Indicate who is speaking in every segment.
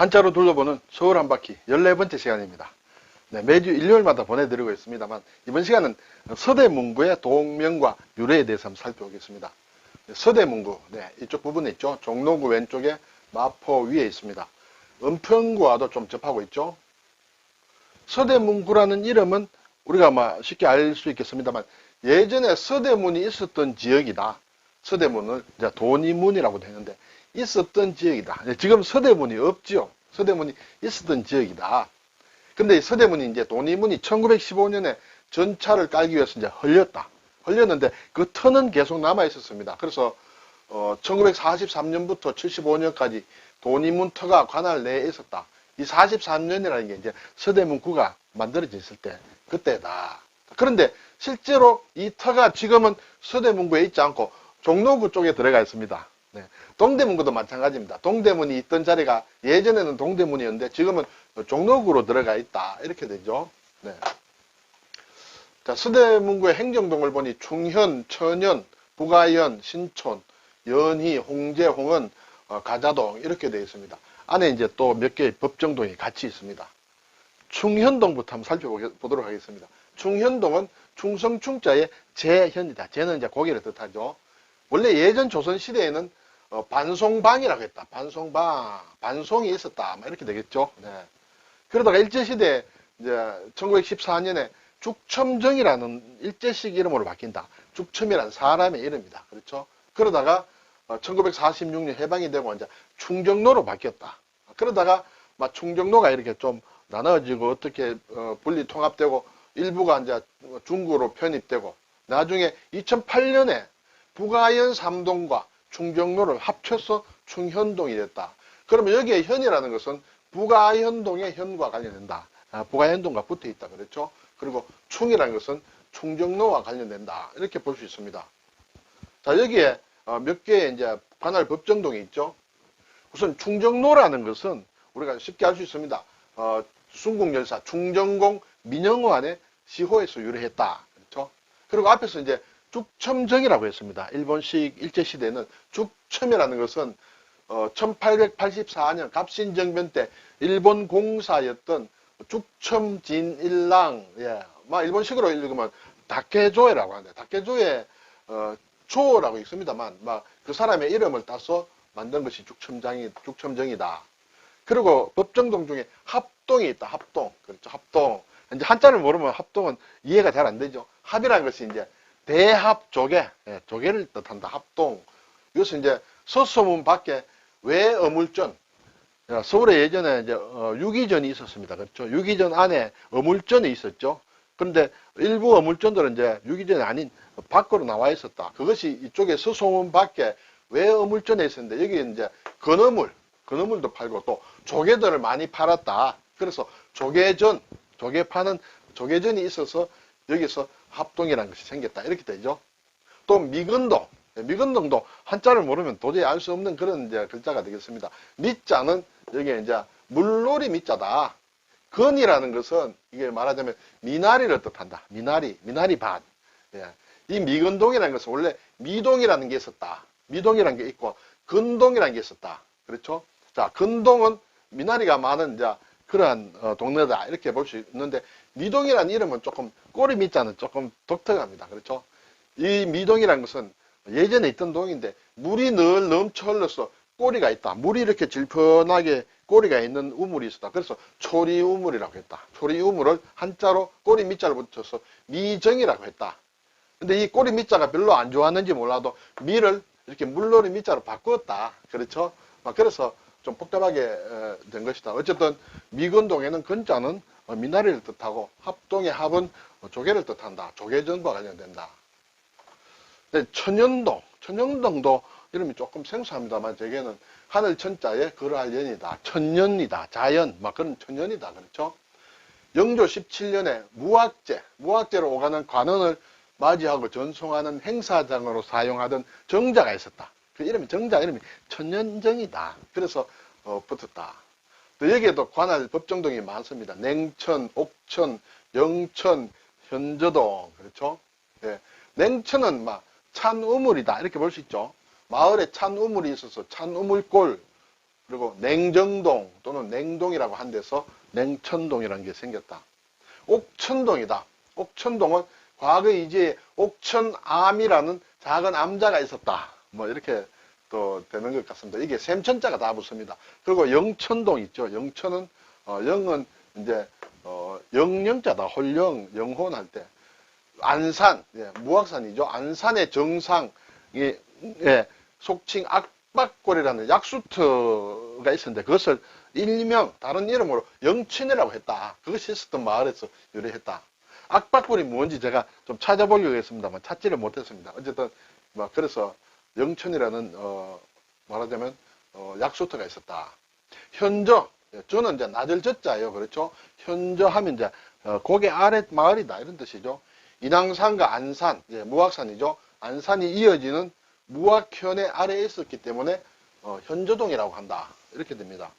Speaker 1: 한자로 둘러보는 서울 한 바퀴 14번째 시간입니다. 네, 매주 일요일마다 보내드리고 있습니다만 이번 시간은 서대문구의 동명과 유래에 대해서 한번 살펴보겠습니다. 네, 서대문구, 네, 이쪽 부분에 있죠. 종로구 왼쪽에 마포 위에 있습니다. 은평구와도 좀 접하고 있죠. 서대문구라는 이름은 우리가 아마 쉽게 알 수 있겠습니다만 예전에 서대문이 있었던 지역이다. 서대문을 이제 돈이문이라고 되는데 있었던 지역이다. 네, 지금 서대문이 없지요. 서대문이 있었던 지역이다. 근데 이 서대문이 이제 돈이문이 1915년에 전차를 깔기 위해서 이제 헐렸다. 헐렸는데 그 터는 계속 남아 있었습니다. 그래서 어, 1943년부터 75년까지 돈이문 터가 관할 내에 있었다. 이 43년이라는 게 이제 서대문구가 만들어졌을 때 그때다. 그런데 실제로 이 터가 지금은 서대문구에 있지 않고 종로구 쪽에 들어가 있습니다. 네. 동대문구도 마찬가지입니다. 동대문이 있던 자리가 예전에는 동대문이었는데 지금은 종로구로 들어가 있다. 이렇게 되죠. 네. 자, 서대문구의 행정동을 보니 충현, 천연, 북아현, 신촌, 연희, 홍제, 홍은, 어, 가자동 이렇게 되어 있습니다. 안에 이제 또 몇 개의 법정동이 같이 있습니다. 충현동부터 한번 살펴보도록 하겠습니다. 충현동은 충성충자의 재현이다. 재는 이제 고개를 뜻하죠. 원래 예전 조선 시대에는 어, 반송방이라고 했다. 반송방, 반송이 있었다. 뭐 이렇게 되겠죠. 네. 그러다가 일제시대 이제 1914년에 죽첨정이라는 일제식 이름으로 바뀐다. 죽첨이라는 사람의 이름이다. 그렇죠? 그러다가 1946년 해방이 되고 이제 충정로로 바뀌었다. 그러다가 막 충정로가 이렇게 좀 나눠지고 어떻게 어, 분리 통합되고 일부가 이제 중구로 편입되고 나중에 2008년에 북아현 삼동과 충정로를 합쳐서 충현동이 됐다. 그러면 여기에 현이라는 것은 북아현동의 현과 관련된다. 아, 북아현동과 붙어 있다. 그렇죠? 그리고 충이라는 것은 충정로와 관련된다. 이렇게 볼 수 있습니다. 자, 여기에 어, 몇 개의 이제 관할 법정동이 있죠. 우선 충정로라는 것은 우리가 쉽게 알 수 있습니다. 어, 순국열사 충정공 민영환의 시호에서 유래했다. 그렇죠? 그리고 앞에서 이제 죽첨정이라고 했습니다. 일본식 일제시대는 죽첨이라는 것은 어, 1884년 갑신정변 때 일본 공사였던 죽첨진일랑, 예, 막 일본식으로 읽으면 다케조에라고 하는데, 다케조의 어, 조라고 있습니다만, 막 그 사람의 이름을 따서 만든 것이 죽첨장이, 죽첨정이다. 그리고 법정동 중에 합동이 있다. 합동. 그렇죠. 합동. 이제 한자를 모르면 합동은 이해가 잘 안 되죠. 합이라는 것이 이제 대합 조개, 예, 조개를 뜻한다. 합동. 이것은 이제 서소문 밖에 외어물전. 야, 서울에 예전에 이제 어, 유기전이 있었습니다. 그렇죠. 유기전 안에 어물전이 있었죠. 그런데 일부 어물전들은 이제 유기전이 아닌 밖으로 나와 있었다. 그것이 이쪽에 서소문 밖에 외어물전에 있었는데 여기 이제 건어물, 건어물도 팔고 또 조개들을 많이 팔았다. 그래서 조개전, 조개 파는 조개전이 있어서 여기서 합동이라는 것이 생겼다. 이렇게 되죠. 또 미건동, 미건동도 한자를 모르면 도저히 알 수 없는 그런 이제 글자가 되겠습니다. 미자는 여기에 이제 물놀이 미자다. 건이라는 것은 이게 말하자면 미나리를 뜻한다. 미나리, 미나리 밭. 예. 이 미건동이라는 것은 원래 미동이라는 게 있었다. 미동이라는 게 있고 건동이라는 게 있었다. 그렇죠? 자, 건동은 미나리가 많은 이제 그러한 어, 동네다 이렇게 볼 수 있는데 미동이라는 이름은 조금 꼬리 밑자는 조금 독특합니다. 그렇죠? 이 미동이라는 것은 예전에 있던 동인데 물이 늘 넘쳐 흘러서 꼬리가 있다. 물이 이렇게 질펀하게 꼬리가 있는 우물이 있었다. 그래서 초리 우물이라고 했다. 초리 우물을 한자로 꼬리 밑자를 붙여서 미정이라고 했다. 근데 이 꼬리 밑자가 별로 안 좋았는지 몰라도 미를 이렇게 물놀이 밑자로 바꾸었다. 그렇죠? 그래서 좀 복잡하게 된 것이다. 어쨌든 미건동에는 건자는 미나리를 뜻하고 합동의 합은 조개를 뜻한다. 조개전과 관련된다. 천연동, 천연동도 이름이 조금 생소합니다만 제게는 하늘 천자에 그러할 연이다. 천년이다. 자연, 막 그런 천년이다. 그렇죠? 영조 17년에 무학제, 무학제로 오가는 관원을 맞이하고 전송하는 행사장으로 사용하던 정자가 있었다. 그 이름이 정자 이름이 천년정이다. 그래서 어, 붙었다. 또 여기에도 관할 법정동이 많습니다. 냉천, 옥천, 영천, 현저동 그렇죠? 네. 냉천은 막 찬 우물이다 이렇게 볼 수 있죠. 마을에 찬 우물이 있어서 찬 우물골 그리고 냉정동 또 또는 냉동이라고 한 데서 냉천동이라는 게 생겼다. 옥천동이다. 옥천동은 과거 이제 옥천암이라는 작은 암자가 있었다. 뭐 이렇게 또 되는 것 같습니다. 이게 샘천자가 다 붙습니다. 그리고 영천동 있죠. 영천은 어, 영은 이제 어, 영영자다. 홀령 영혼할 때 안산 예, 무악산이죠. 안산의 정상 이 예, 속칭 악박골이라는 약수터가 있었는데 그것을 일명 다른 이름으로 영천이라고 했다. 그것이 있었던 마을에서 유래했다. 악박골이 뭔지 제가 좀 찾아보려고 했습니다만 찾지를 못했습니다. 어쨌든 뭐 그래서 영천이라는 어 말하자면 어 약수터가 있었다. 현저 예, 저는 이제 나절 젖자예요. 그렇죠? 현저 하면 이제 어, 고개 아래 마을이다 이런 뜻이죠. 인왕산과 안산, 예, 무악산이죠. 안산이 이어지는 무악현의 아래에 있었기 때문에 어, 현저동이라고 한다. 이렇게 됩니다.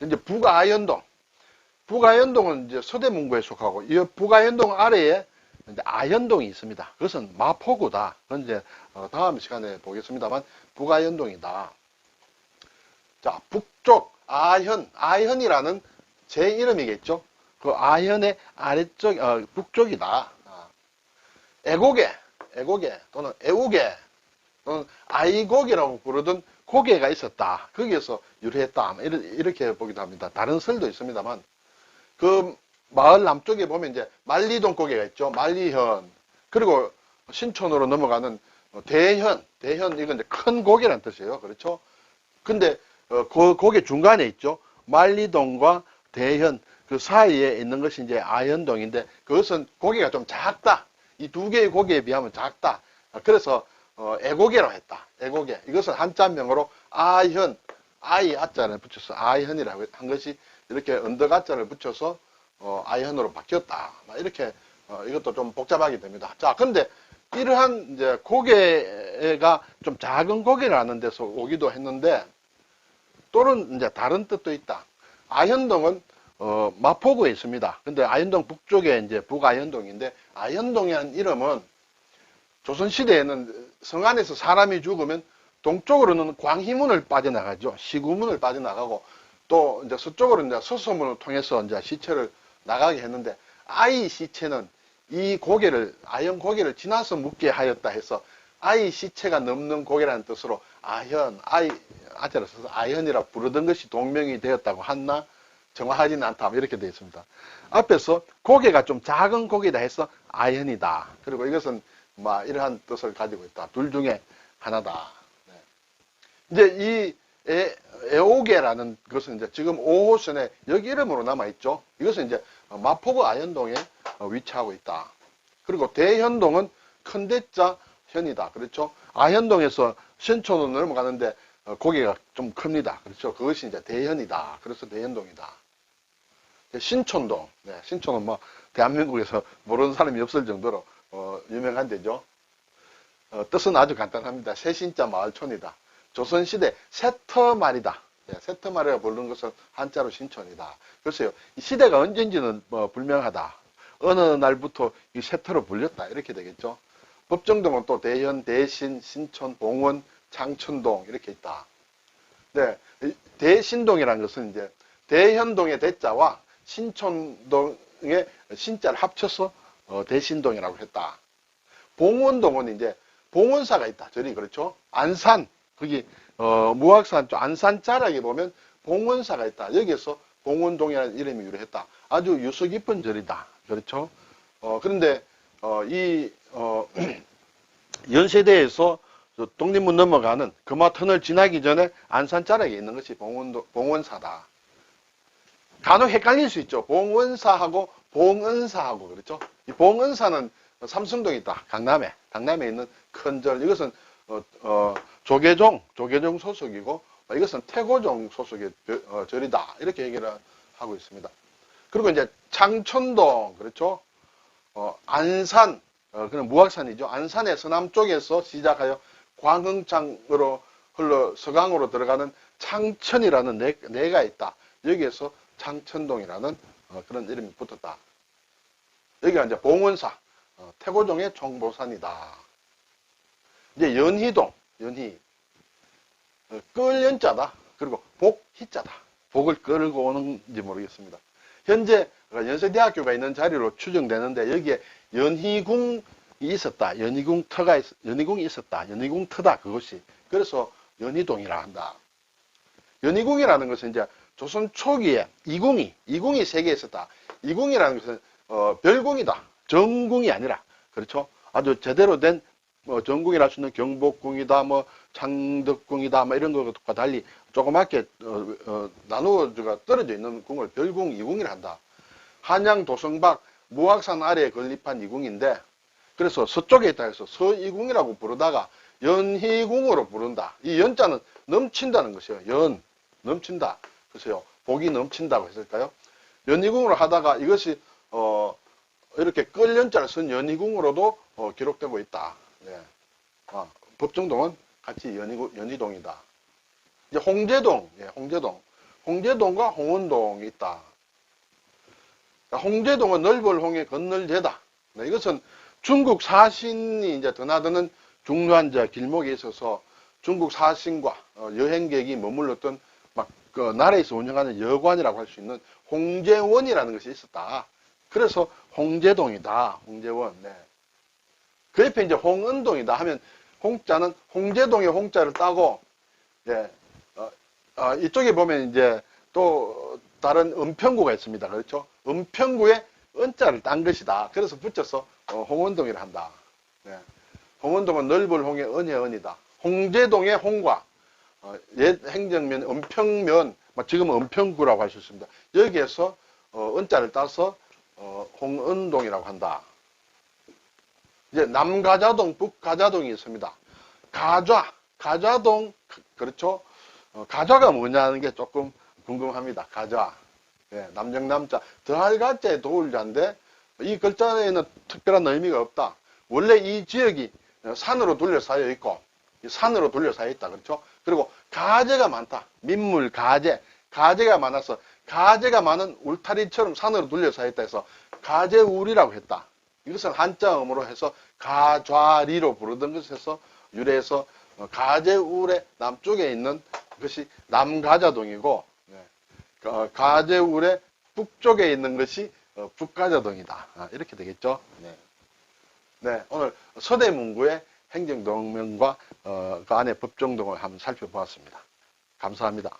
Speaker 1: 이제 북아현동. 북아현동은 이제 서대문구에 속하고 이 북아현동 아래에 이제 아현동이 있습니다. 그것은 마포구다. 그건 이제 어, 다음 시간에 보겠습니다만 북아현동이다. 자, 북쪽 아현, 아현이라는 제 이름이겠죠. 그 아현의 아래쪽, 어, 북쪽이다. 아. 애고개, 애고개 또는 애우개 또는 아이고개라고 부르던 고개가 있었다. 거기에서 유래했다. 이렇게 보기도 합니다. 다른 설도 있습니다만 그 마을 남쪽에 보면 이제 말리동 고개가 있죠. 말리현 그리고 신촌으로 넘어가는 어, 대현, 대현 이건 이제 큰 고개란 뜻이에요. 그렇죠? 근데 어, 그 고개 중간에 있죠. 말리동과 대현 그 사이에 있는 것이 이제 아현동인데 그것은 고개가 좀 작다. 이 두 개의 고개에 비하면 작다. 아, 그래서 어, 애고개로 했다. 애고개. 이것은 한자명으로 아현, 아이 아자를 붙여서 아현이라고 한 것이 이렇게 언덕 아자를 붙여서 어, 아현으로 바뀌었다. 막 이렇게 어, 이것도 좀 복잡하게 됩니다. 자, 근데 이러한 이제 고개가 좀 작은 고개라는 데서 오기도 했는데 또는 이제 다른 뜻도 있다. 아현동은 어, 마포구에 있습니다. 근데 아현동 북쪽에 이제 북아현동인데 아현동이라는 이름은 조선시대에는 성 안에서 사람이 죽으면 동쪽으로는 광희문을 빠져나가죠. 시구문을 빠져나가고 또 이제 서쪽으로 이제 서소문을 통해서 이제 시체를 나가게 했는데 아이 시체는 이 고개를 아현 고개를 지나서 묻게 하였다 해서 아이 시체가 넘는 고개라는 뜻으로 아현 아이 아자를 써서 아현이라 부르던 것이 동명이 되었다고 한나 정확하지는 않다 뭐 이렇게 되어 있습니다. 앞에서 고개가 좀 작은 고개다 해서 아현이다. 그리고 이것은 뭐 이러한 뜻을 가지고 있다. 둘 중에 하나다. 네. 이제 이 애, 애오개라는 것은 이제 지금 5호선에 여기 이름으로 남아있죠. 이것은 이제 마포구 아현동에 위치하고 있다. 그리고 대현동은 큰 대자 현이다. 그렇죠. 아현동에서 신촌으로 넘어가는데 어, 고개가 좀 큽니다. 그렇죠. 그것이 이제 대현이다. 그래서 대현동이다. 신촌동. 네, 신촌은 뭐 대한민국에서 모르는 사람이 없을 정도로 어, 유명한 데죠. 어, 뜻은 아주 간단합니다. 새신자 마을촌이다. 조선시대 세터말이다. 네, 세터말이라 부르는 것은 한자로 신촌이다. 글쎄요, 이 시대가 언젠지는 뭐 불명하다. 어느 날부터 이 세터로 불렸다. 이렇게 되겠죠. 법정동은 또 대현, 대신, 신촌, 봉원, 장천동 이렇게 있다. 네, 대신동이라는 것은 이제 대현동의 대자와 신촌동의 신자를 합쳐서 어, 대신동이라고 했다. 봉원동은 이제 봉원사가 있다. 저리 그렇죠. 안산 거기 어, 무악산 쪽 안산 자락에 보면 봉원사가 있다. 여기에서 봉원동이라는 이름이 유래했다. 아주 유서 깊은 절이다. 그렇죠. 어, 그런데 어, 이 어, 연세대에서 독립문 넘어가는 금화터널 지나기 전에 안산 자락에 있는 것이 봉원, 봉원사다. 간혹 헷갈릴 수 있죠. 봉원사하고 봉은사하고 그렇죠. 이 봉은사는 삼성동에 있다. 강남에. 강남에 있는 큰 절. 이것은 어, 어, 조계종, 조계종 소속이고 이것은 태고종 소속의 어, 절이다. 이렇게 얘기를 하고 있습니다. 그리고 이제 창천동 그렇죠. 어, 안산 어, 그는 무악산이죠. 안산의 서남쪽에서 시작하여 광흥창으로 흘러 서강으로 들어가는 창천이라는 내, 내가 있다. 여기에서 창천동이라는 어, 그런 이름이 붙었다. 여기가 이제 봉원사, 어, 태고종의 총보산이다. 이제 연희동, 연희. 어, 끌연자다. 그리고 복희자다. 복을 끌고 오는지 모르겠습니다. 현재 연세대학교가 있는 자리로 추정되는데 여기에 연희궁이 있었다. 연희궁 터가 있, 연희궁이 있었다. 연희궁 터다. 그것이. 그래서 연희동이라 한다. 연희궁이라는 것은 이제 조선 초기에 이궁이, 이궁이 세 개 있었다. 이궁이라는 것은 어, 별궁이다. 정궁이 아니라 그렇죠. 아주 제대로 된 뭐 전궁이라 할수 있는 경복궁이다, 뭐 창덕궁이다, 뭐 이런 것과 달리 조그맣게 어, 어, 나누어가 떨어져 있는 궁을 별궁 이궁이라 한다. 한양 도성박 무악산 아래에 건립한 이궁인데 그래서 서쪽에 있다 해서 서이궁이라고 부르다가 연희궁으로 부른다. 이 연자는 넘친다는 것이에요. 연 넘친다. 그래서요 복이 넘친다고 했을까요? 연희궁으로 하다가 이것이 어 이렇게 끌 연자를 쓴 연희궁으로도 어, 기록되고 있다. 네. 아, 법정동은 같이 연희구, 연희동이다. 이제 홍제동, 예, 홍제동. 홍제동과 홍원동이 있다. 홍제동은 넓을 홍의 건널제다. 네, 이것은 중국 사신이 이제 드나드는 중요한 저 길목에 있어서 중국 사신과 어, 여행객이 머물렀던 막 그 나라에서 운영하는 여관이라고 할 수 있는 홍제원이라는 것이 있었다. 그래서 홍제동이다. 홍제원. 네. 그 옆에 이제 홍은동이다 하면 홍자는 홍제동의 홍자를 따고 예, 어, 어, 이쪽에 보면 이제 또 다른 은평구가 있습니다. 그렇죠? 은평구에 은자를 딴 것이다. 그래서 붙여서 어, 홍은동이라 한다. 네. 홍은동은 넓을 홍의 은의 은이다. 홍제동의 홍과 어, 옛 행정면 은평면 뭐 지금 은평구라고 있습니다. 여기에서 어, 은자를 따서 어, 홍은동이라고 한다. 이제 남가자동, 북가자동이 있습니다. 가좌, 가좌동, 그- 그렇죠? 어, 가좌가 뭐냐는 게 조금 궁금합니다. 가좌. 예, 남정남자, 더할 가자에 도울자인데, 이 글자에는 특별한 의미가 없다. 원래 이 지역이 산으로 둘러싸여 있고, 이 산으로 둘러싸여 있다. 그렇죠? 그리고 가재가 많다. 민물, 가재. 가재가 많아서, 가재가 많은 울타리처럼 산으로 둘러싸여 있다 해서, 가재울이라고 했다. 이것은 한자음으로 해서 가좌리로 부르던 것에서 유래해서 어, 가재울의 남쪽에 있는 것이 남가자동이고 네. 어, 가재울의 북쪽에 있는 것이 어, 북가자동이다. 아, 이렇게 되겠죠. 네. 네, 오늘 서대문구의 행정동명과 어, 그 안에 법정동을 한번 살펴보았습니다. 감사합니다.